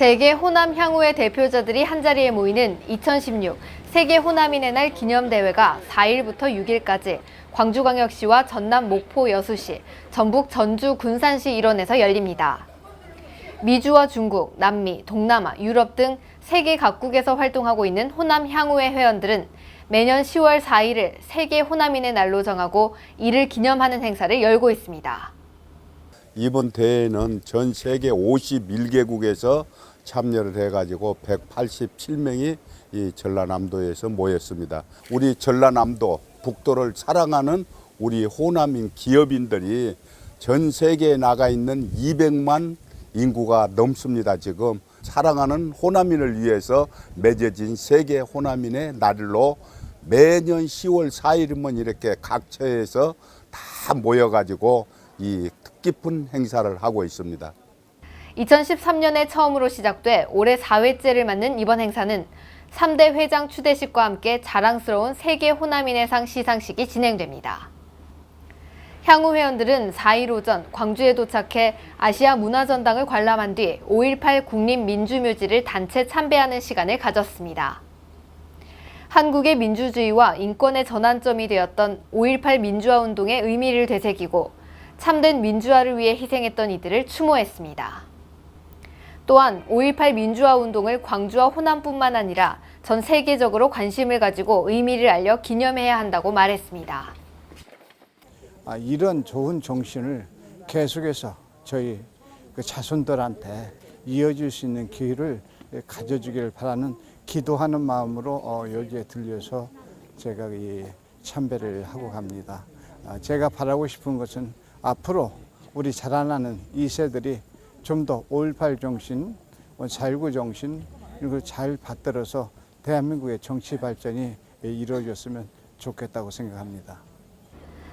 세계 호남 향후의 대표자들이 한자리에 모이는 2016 세계 호남인의 날 기념대회가 4일부터 6일까지 광주광역시와 전남 목포 여수시, 전북 전주 군산시 일원에서 열립니다. 미주와 중국, 남미, 동남아, 유럽 등 세계 각국에서 활동하고 있는 호남 향후의 회원들은 매년 10월 4일을 세계 호남인의 날로 정하고 이를 기념하는 행사를 열고 있습니다. 이번 대회는 전 세계 51개국에서 참여를 해가지고 187명이 이 전라남도에서 모였습니다. 우리 전라남도 북도를 사랑하는 우리 호남인 기업인들이 전 세계에 나가 있는 200만 인구가 넘습니다. 지금 사랑하는 호남인을 위해서 맺어진 세계 호남인의 날로 매년 10월 4일이면 이렇게 각 처에서 다 모여가지고 이 뜻깊은 행사를 하고 있습니다. 2013년에 처음으로 시작돼 올해 4회째를 맞는 이번 행사는 3대 회장 추대식과 함께 자랑스러운 세계 호남인의 상 시상식이 진행됩니다. 향후 회원들은 4일 오전 광주에 도착해 아시아 문화전당을 관람한 뒤 5.18 국립민주묘지를 단체 참배하는 시간을 가졌습니다. 한국의 민주주의와 인권의 전환점이 되었던 5.18 민주화 운동의 의미를 되새기고 참된 민주화를 위해 희생했던 이들을 추모했습니다. 또한 5.18 민주화 운동을 광주와 호남뿐만 아니라 전 세계적으로 관심을 가지고 의미를 알려 기념해야 한다고 말했습니다. 아, 이런 좋은 정신을 계속해서 저희 그 자손들한테 이어줄 수 있는 기회를 가져주기를 바라는 기도하는 마음으로 어, 여기에 들려서 제가 이 참배를 하고 갑니다. 아, 제가 바라고 싶은 것은 앞으로 우리 자라나는 이 세들이 좀 더 5.18 정신, 4.19 정신 이런 걸 잘 받들어서 대한민국의 정치 발전이 이루어졌으면 좋겠다고 생각합니다.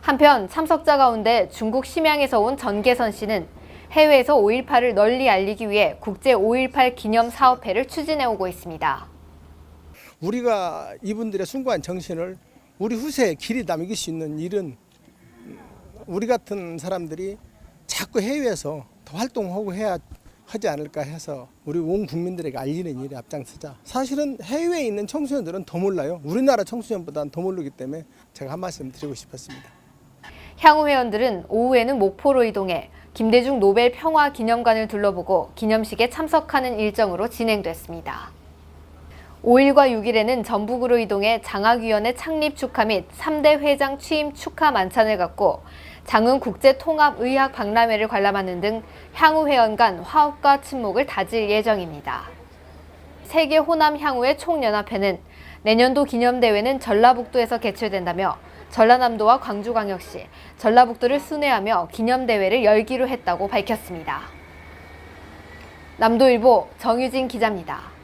한편 참석자 가운데 중국 심양에서 온 전계선 씨는 해외에서 5.18을 널리 알리기 위해 국제 5.18 기념 사업회를 추진해 오고 있습니다. 우리가 이분들의 숭고한 정신을 우리 후세에 길이 남길 수 있는 일은 우리 같은 사람들이 자꾸 해외에서 더 활동하고 해야 하지 않을까 해서 우리 온 국민들에게 알리는 일에 앞장서자. 사실은 해외에 있는 청소년들은 더 몰라요. 우리나라 청소년보다는 더 모르기 때문에 제가 한 말씀 드리고 싶었습니다. 향후 회원들은 오후에는 목포로 이동해 김대중 노벨 평화 기념관을 둘러보고 기념식에 참석하는 일정으로 진행됐습니다. 5일과 6일에는 전북으로 이동해 장학위원회 창립 축하 및 3대 회장 취임 축하 만찬을 갖고 장흥 국제통합의학 박람회를 관람하는 등 향후 회원 간 화합과 친목을 다질 예정입니다. 세계 호남 향후의 총연합회는 내년도 기념대회는 전라북도에서 개최된다며 전라남도와 광주광역시, 전라북도를 순회하며 기념대회를 열기로 했다고 밝혔습니다. 남도일보 정유진 기자입니다.